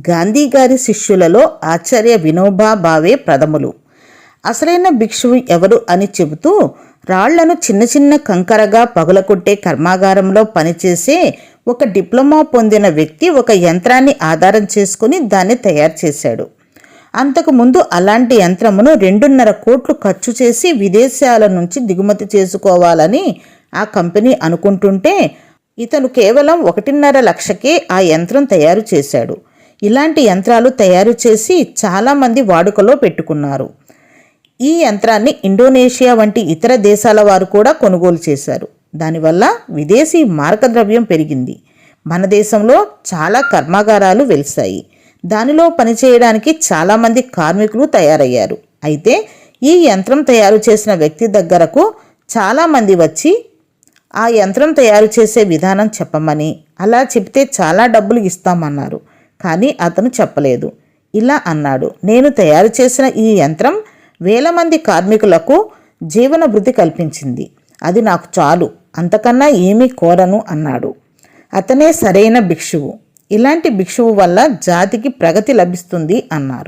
గాంధీ గారి శిష్యులలో ఆచార్య వినోబా భావే ప్రథములు. అసలైన భిక్షువు ఎవరు అని చెబుతూ రాళ్ళను చిన్న చిన్న కంకరగా పగులకొట్టే కర్మాగారంలో పనిచేసే ఒక డిప్లొమా పొందిన వ్యక్తి ఒక యంత్రాన్ని ఆధారం చేసుకుని దాన్ని తయారు చేశాడు. అంతకుముందు అలాంటి యంత్రమును రెండున్నర కోట్లు ఖర్చు చేసి విదేశాల నుంచి దిగుమతి చేసుకోవాలని ఆ కంపెనీ అనుకుంటుంటే ఇతను కేవలం ఒకటిన్నర లక్షకే ఆ యంత్రం తయారు చేశాడు. ఇలాంటి యంత్రాలు తయారు చేసి చాలామంది వాడుకలో పెట్టుకున్నారు. ఈ యంత్రాన్ని ఇండోనేషియా వంటి ఇతర దేశాల వారు కూడా కొనుగోలు చేశారు. దానివల్ల విదేశీ మార్గద్రవ్యం పెరిగింది. మన దేశంలో చాలా కర్మాగారాలు వెలిశాయి. దానిలో పనిచేయడానికి చాలామంది కార్మికులు తయారయ్యారు. అయితే ఈ యంత్రం తయారు చేసిన వ్యక్తి దగ్గరకు చాలామంది వచ్చి ఆ యంత్రం తయారు చేసే విధానం చెప్పమని. అలా చెప్తే చాలా డబ్బులు ఇస్తామన్నారు. కానీ అతను చెప్పలేదు. ఇలా అన్నాడు. నేను తయారు చేసిన ఈ యంత్రం వేల మంది కార్మికులకు జీవన వృద్ధి కల్పించింది. అది నాకు చాలు. అంతకన్నా ఏమీ కోరను అన్నాడు. అతనే సరైన భిక్షువు. ఇలాంటి భిక్షువు వల్ల జాతికి ప్రగతి లభిస్తుంది అన్నారు.